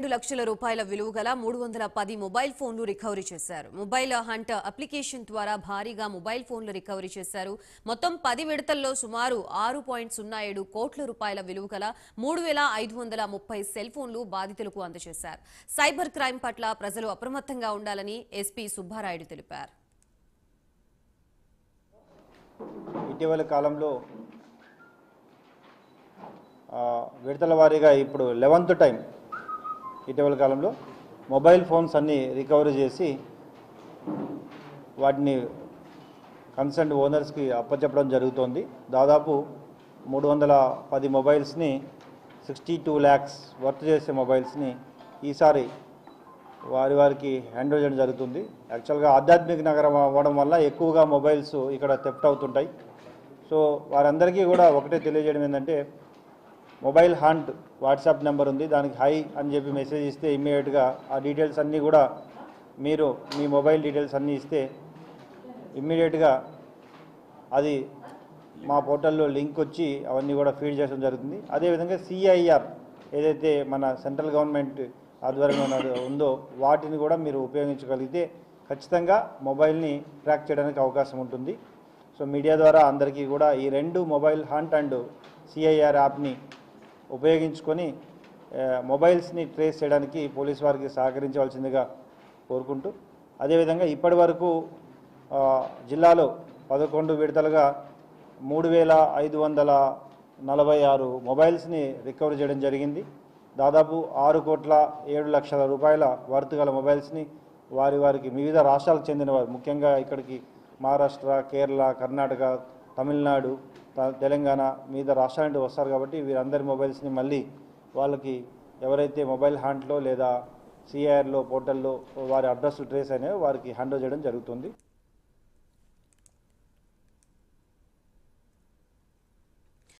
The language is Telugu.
రెండు లక్షల రూపాయల విలువ గల మూడు వందల పది మొబైల్ ఫోన్లు రికవరీ చేశారు. మొబైల్ హంట్ అప్లికేషన్ ద్వారా భారీగా మొబైల్ ఫోన్లు రికవరీ చేశారు. మొత్తం పది విడతల్లో సుమారు ఆరు పాయింట్ సున్నా ఏడు కోట్ల రూపాయల విలువ గల మూడు వేల ఐదు వందల ముప్పై సెల్ ఫోన్లు బాధితులకు అందజేశారు. సైబర్ క్రైమ్ పట్ల ప్రజలు అప్రమత్తంగా ఉండాలని ఎస్పీ సుబ్బారాయుడు తెలిపారు. ఇటీవల కాలంలో విడతల వారీగా ఇప్పుడు లెవెంత్ టైం ఇటీవల కాలంలో మొబైల్ ఫోన్స్ అన్నీ రికవరీ చేసి వాటిని కన్సర్న్ ఓనర్స్కి అప్పచెప్పడం జరుగుతోంది. దాదాపు మూడు వందల పది మొబైల్స్ని సిక్స్టీ టూ ల్యాక్స్ వర్త్ చేసే మొబైల్స్ని ఈసారి వారి వారికి హ్యాండ్ చేయడం జరుగుతుంది. యాక్చువల్గా ఆధ్యాత్మిక నగరం అవ్వడం వల్ల ఎక్కువగా మొబైల్స్ ఇక్కడ తెప్ట్ అవుతుంటాయి. సో వారందరికీ కూడా ఒకటే తెలియజేయడం ఏంటంటే మొబైల్ హంట్ వాట్సాప్ నెంబర్ ఉంది దానికి హై అని చెప్పి మెసేజ్ ఇస్తే ఇమ్మీడియట్గా ఆ డీటెయిల్స్ అన్నీ కూడా మీరు మీ మొబైల్ డీటెయిల్స్ అన్నీ ఇస్తే ఇమ్మీడియట్గా అది మా పోర్టల్లో లింక్ వచ్చి అవన్నీ కూడా ఫీడ్ చేయడం జరుగుతుంది. అదేవిధంగా సిఐఆర్ ఏదైతే మన సెంట్రల్ గవర్నమెంట్ ఆధ్వర్యంలో ఉందో వాటిని కూడా మీరు ఉపయోగించగలిగితే ఖచ్చితంగా మొబైల్ని ట్రాక్ చేయడానికి అవకాశం ఉంటుంది. సో మీడియా ద్వారా అందరికీ కూడా ఈ రెండు మొబైల్ హంట్ అండ్ సిఐఆర్ యాప్ని ఉపయోగించుకొని మొబైల్స్ని ట్రేస్ చేయడానికి పోలీస్ వారికి సహకరించవలసిందిగా కోరుకుంటూ అదేవిధంగా ఇప్పటి వరకు జిల్లాలో పదకొండు విడతలుగా మూడు వేల ఐదు వందల నలభై ఆరు మొబైల్స్ని రికవర్ చేయడం జరిగింది. దాదాపు ఆరు కోట్ల ఏడు లక్షల రూపాయల వర్త్ గల మొబైల్స్ని వారి వారికి వివిధ రాష్ట్రాలకు చెందిన వారు ముఖ్యంగా ఇక్కడికి మహారాష్ట్ర కేరళ కర్ణాటక తమిళనాడు తెలంగాణ మీద రాష్ట్రానికి వస్తారు కాబట్టి వీరందరి మొబైల్స్ని మళ్ళీ వాళ్ళకి ఎవరైతే మొబైల్ హ్యాండ్లో లేదా సిఐఆర్లో పోర్టల్లో వారి అడ్రస్లు ట్రేస్ అయినాయో వారికి హ్యాండ్ చేయడం జరుగుతుంది.